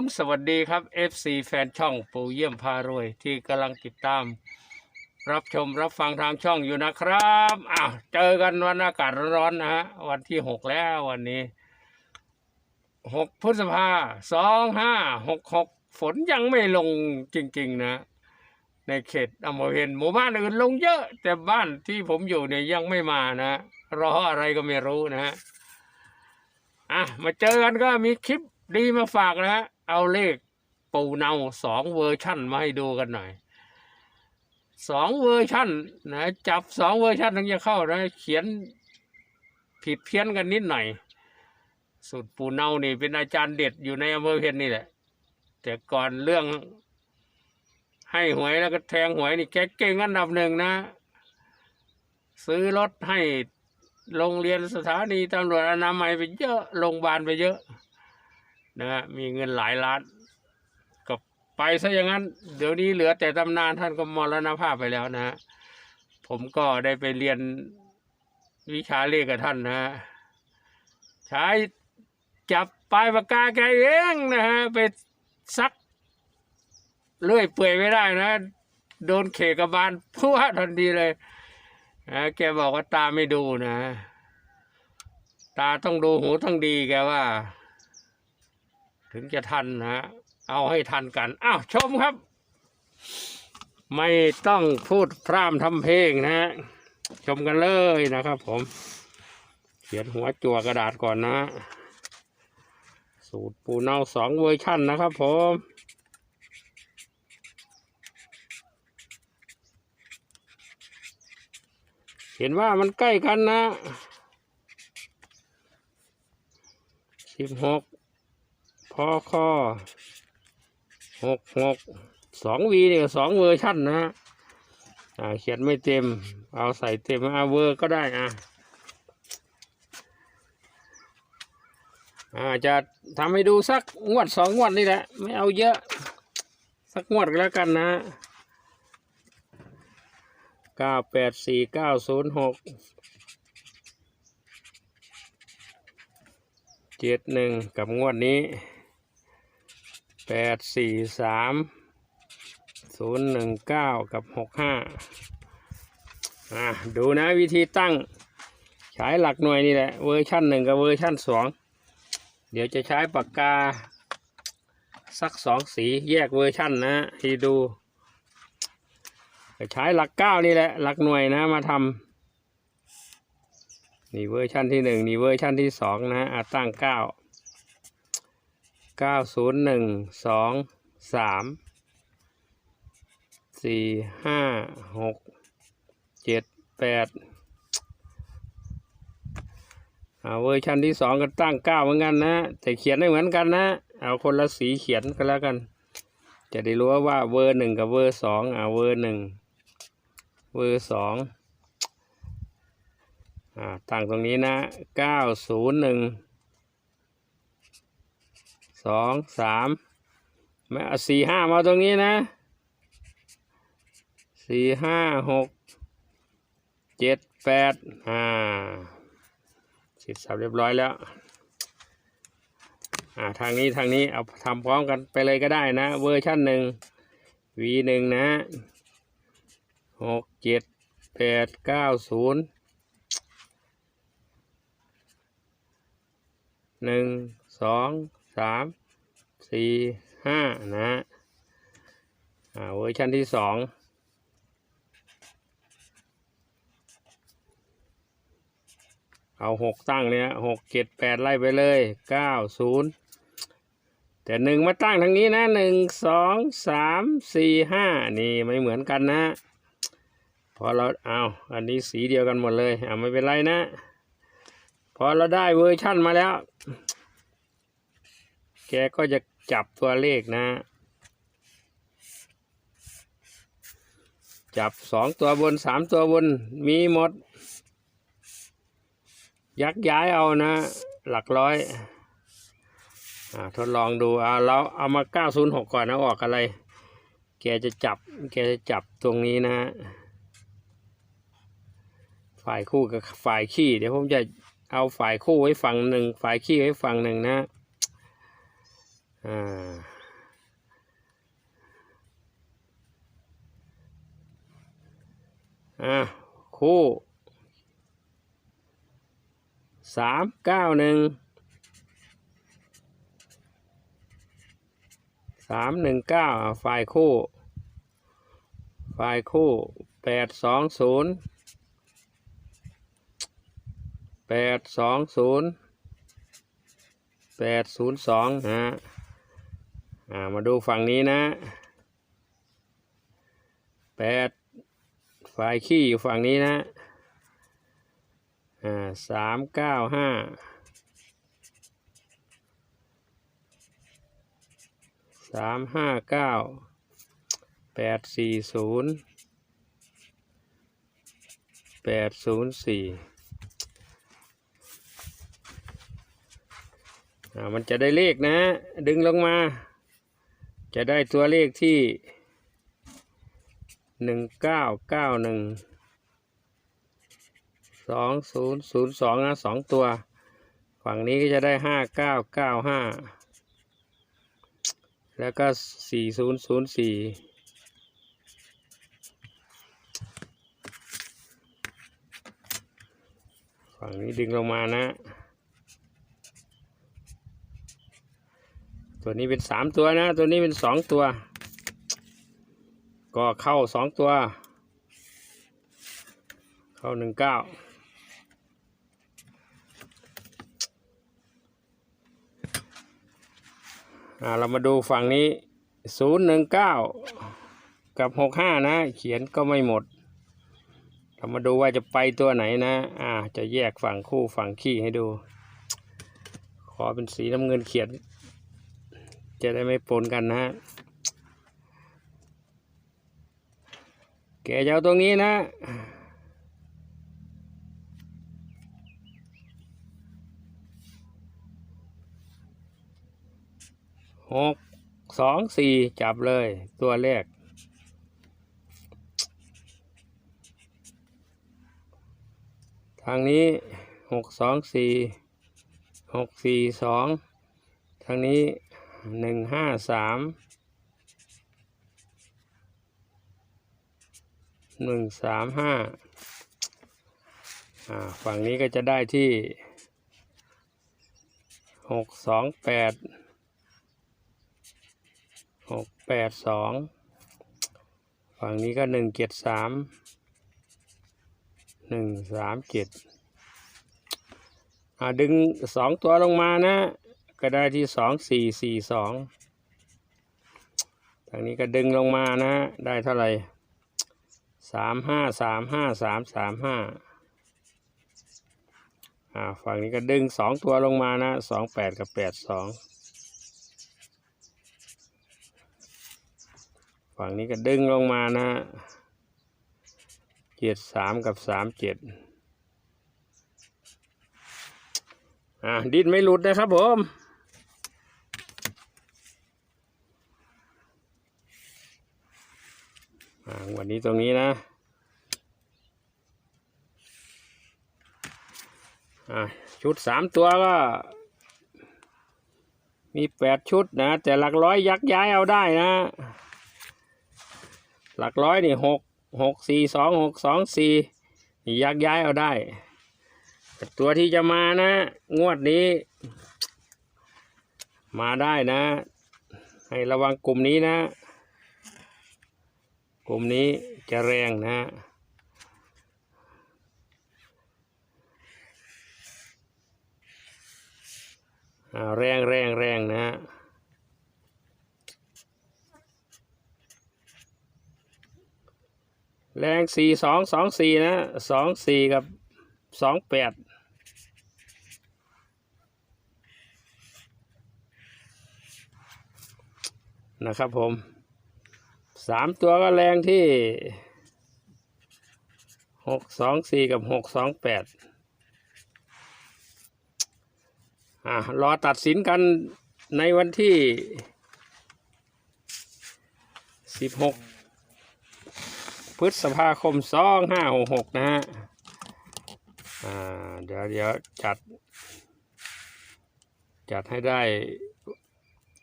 มสวัสดีครับ FC แฟนช่องปูเยี่ยมพารวย ที่กำลังติดตาม รับชมรับฟังทางช่องอยู่นะครับอ้าวเจอกันวันอากาศร้อนๆนะฮะวันที่หกแล้ววันนี้หกพฤษภาสองห้าหกหกฝนยังไม่ลงจริง ๆ นะ ในเขตอำเภอเพนหมู่บ้านอื่นลงเยอะ แต่บ้านที่ผมอยู่เนี่ยยังไม่มานะรออะไรก็ไม่รู้นะฮะอะมาเจอกันก็มีคลิปดีมาฝากนะฮะ เอาเลขปูเนาสองเวอร์ชั่นมาให้ดูกันหน่อยสองเวอร์ชั่นนะจับสองเวอร์ชันถึงจะเข้านะเขียนผิดเพี้ยนกันนิดหน่อยสูตรปูเนานี่เป็นอาจารย์เด็ดอยู่ในอำเภอเพนนี่แหละ แต่ก่อนเรื่อง ให้หวยแล้วก็แทงหวยนี่แกเก่งอันดับหนึ่งนะ ซื้อรถให้โรงเรียนสถานีตำรวจอนามัยไปเยอะโรงพยาบาลไปเยอะ นะฮะมีเงินหลายล้านก็ไปซะอย่างนั้น เดี๋ยวนี้เหลือแต่ตำนานท่านก็มรณภาพไปแล้วนะฮะผมก็ได้ไปเรียนวิชาเลขกับท่านนะฮะใช้จับปลายปากกาแกเองนะฮะไปซักเลื่อยเปื่อยไม่ได้นะ โดนเขกบาลพัวทันทีเลยนะแกบอกว่าตาไม่ดูนะ ตาต้องดูหูต้องดีแกว่า ถึงจะทันนะ เอาให้ทันกัน อ้าว ชมครับ ไม่ต้องพูดพร่ำทำเพลงนะ ชมกันเลยนะครับผม เขียนหัวจั่วกระดาษก่อนนะ สูตรปูเนาสองเวอร์ชั่นนะครับผมเห็นว่ามันใกล้กันนะสิบหก อคอหกหกสองวีเนี่ยสองเวอร์ชั่นนะอ่าเขียนไม่เต็ม เอาใส่เต็มเอาเวอร์ก็ได้อะอ่าจะทำให้ดูสักงวดสองงวดนี่แหละ ไม่เอาเยอะ สักงวดก็แล้วกันนะเก้าแปดสี่เก้าศูนย์หกเจ็ดหนึ่งกับงวดนี้ แปดสี่สามศูนย์หนึ่งเก้ากับหกห้าอะดูนะวิธีตั้งใช้หลักหน่วยนี่แหละเวอร์ชันหนึ่งกับเวอร์ชันสองเดี๋ยวจะใช้ปากกา สักสองสีแยกเวอร์ชันนะที่ดูใช้หลักเก้านี่แหละหลักหน่วยนะมาทำนี่เวอร์ชันที่หนึ่งนี่เวอร์ชันที่สองนะอะตั้งเก้า เก้าศูนย์หนึ่งสองสามสี่ห้าหกเจ็ดแปดอ่าเวอร์ชันที่สองก็ตั้งเก้าเหมือนกันนะ แต่เขียนไม่เหมือนกันนะ เอาคนละสีเขียนก็แล้วกัน จะได้รู้ว่าเวอร์หนึ่งกับเวอร์สองอ่าเวอร์หนึ่งเวอร์สองอ่าตั้งตรงนี้นะเก้าศูนย์หนึ่ง สองสามม่เอาสี่ห้ามาตรงนี้นะสี่ห้าหกเจ็ดแปดอ่าสร็จสับเรียบร้อยแล้วอ่าทางนี้ทางนี้เอาทำพร้อมกันไปเลยก็ได้นะ เวอร์ชันหนึ่ง V หนึ่งนะหกเจ็ดแปดเก้าศูนย์หนึ่งสอง สามสี่ห้านะอ่าเวอร์ชันที่สองเอาหกตั้งเนี่ยหกเจ็ดแปดไล่ไปเลยเก้าศูนย์แต่หนึ่งมาตั้งทางนี้นะหนึ่งสองสามสี่ห้านี่ไม่เหมือนกันนะพอเราเอาอันนี้สีเดียวกันหมดเลยอ่าไม่เป็นไรนะ พอเราได้เวอร์ชั่นมาแล้ว แกก็จะจับตัวเลขนะ จับสองตัวบนสามตัวบนมีหมด ยักย้ายเอานะ หลักร้อยอทดลองดูเอาเราเอามาเก้าศูนย์หกก่อนนะออกอะไร แกจะจับ แกจะจับตรงนี้นะ ฝ่ายคู่กับฝ่ายขี้ เดี๋ยวผมจะเอาฝ่ายคู่ไว้ฝั่งหนึ่ง ฝ่ายขี้ไว้ฝั่งหนึ่งนะ อ่าอะคู่สามเก้าหนึ่งสามหนึ่งเก้าฝ่ายคู่ ฝ่ายคู่แปดสองศูนย์แปดสองศูนย์แปดศูนย์สองฮะ อ่ามาดูฝั่งนี้นะแปดฝ่ายขี้อยู่ฝั่งนี้นะอ่าสามเก้าห้าสามห้าเก้าแปดสี่ศูนย์แปดศูนย์สี่อ่ามันจะได้เลขนะ ดึงลงมา จะได้ตัวเลขที่หนึ่งเก้าเก้าหนึ่งสองศูนย์ศูนย์สองนะสองตัว ฝั่งนี้ก็จะได้ห้าเก้าเก้าห้าแล้วก็สี่ศูนย์ศูนย์สี่ฝั่งนี้ดึงลงมานะ ตัวนี้เป็นสามตัวนะ ตัวนี้เป็นสองตัว ก็เข้าสองตัว เข้าหนึ่งเก้าอ่าเรามาดูฝั่งนี้ศูนย์หนึ่งเก้ากับหกห้านะ เขียนก็ไม่หมด เรามาดูว่าจะไปตัวไหนนะ อ่า จะแยกฝั่งคู่ฝั่งขี้ให้ดู ขอเป็นสีน้ำเงินเขียน จะได้ไม่ปนกันนะฮะแกจะเอาตรงนี้นะ หก สอง สี่ จับเลยตัวแรก ทางนี้หกสองสี่ หกสี่สอง ทางนี้ หนึ่งห้าสามหนึ่งสามห้าอ่าฝั่งนี้ก็จะได้ที่หกสองแปดหกแปดสองฝั่งนี้ก็หนึ่งเจ็ดสามหนึ่งสามเจ็ดอ่าดึงสองตัวลงมานะ ก็ได้ที่สองสี่สี่สองทางนี้ก็ดึงลงมานะได้เท่าไหร่สามห้าสามห้าสามสามห้าอ่าฝั่งนี้ก็ดึงสองตัวลงมานะสองแปดกับแปดสองฝั่งนี้ก็ดึงลงมานะเจ็ดสามกับสามเจ็ดอ่าดิ้นไม่หลุดนะครับผมอ่า วันนี้ตรงนี้นะชุดสามตัวก็ มีแปดชุดนะ แต่หลักร้อยยักย้ายเอาได้นะ หลักร้อยนี่หกหกสี่สองหกสองสี่นี่ยักย้ายเอาได้ต่ตัวที่จะมานะ งวดนี้ มาได้นะ ให้ระวังกลุ่มนี้นะ กลุ่มนี้จะแรงนะอ่าแรงแรงแรงนะฮะแรงสี่สองสองสี่นะสองสี่กับสองแปดนะครับผม สามตัวก็แรงที่หกสองสี่กับหกสองแปดอ่ารอตัดสินกันในวันที่สิบหกพฤษภาคมสองห้าหกหกนะฮะอ่าเดี๋ยวเดี๋ยวจัด จัดให้ได้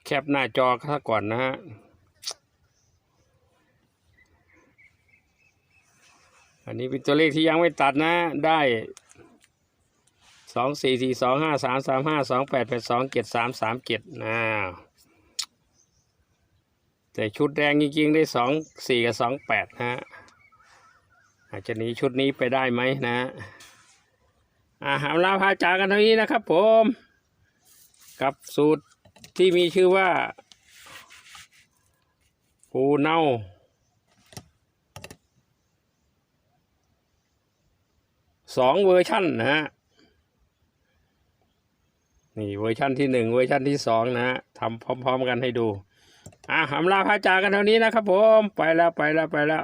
แคปหน้าจอซะก่อนนะฮะ อันนี้เป็นตัวเลขที่ยังไม่ตัดนะ ได้สองสี่สี่สองห้าสามสามห้าสองแปดแปดสองเจ็ดสามสามเจ็ดนะแต่ชุดแดงจริงๆได้สองสี่กับสองแปดนะฮะอาจจะหนีชุดนี้ไปได้ไหมนะอ่าหามลาพาจากกันเท่านี้นะครับผม กับสูตรที่มีชื่อว่าปูเน่า สองเวอร์ชั่นนะฮะนี่เวอร์ชั่นที่หนึ่งเวอร์ชั่นที่สองนะฮะทำพร้อม ๆ กันให้ดู อะหำลาพาจากกันเท่านี้นะครับผม ไปแล้วไปแล้วไปแล้ว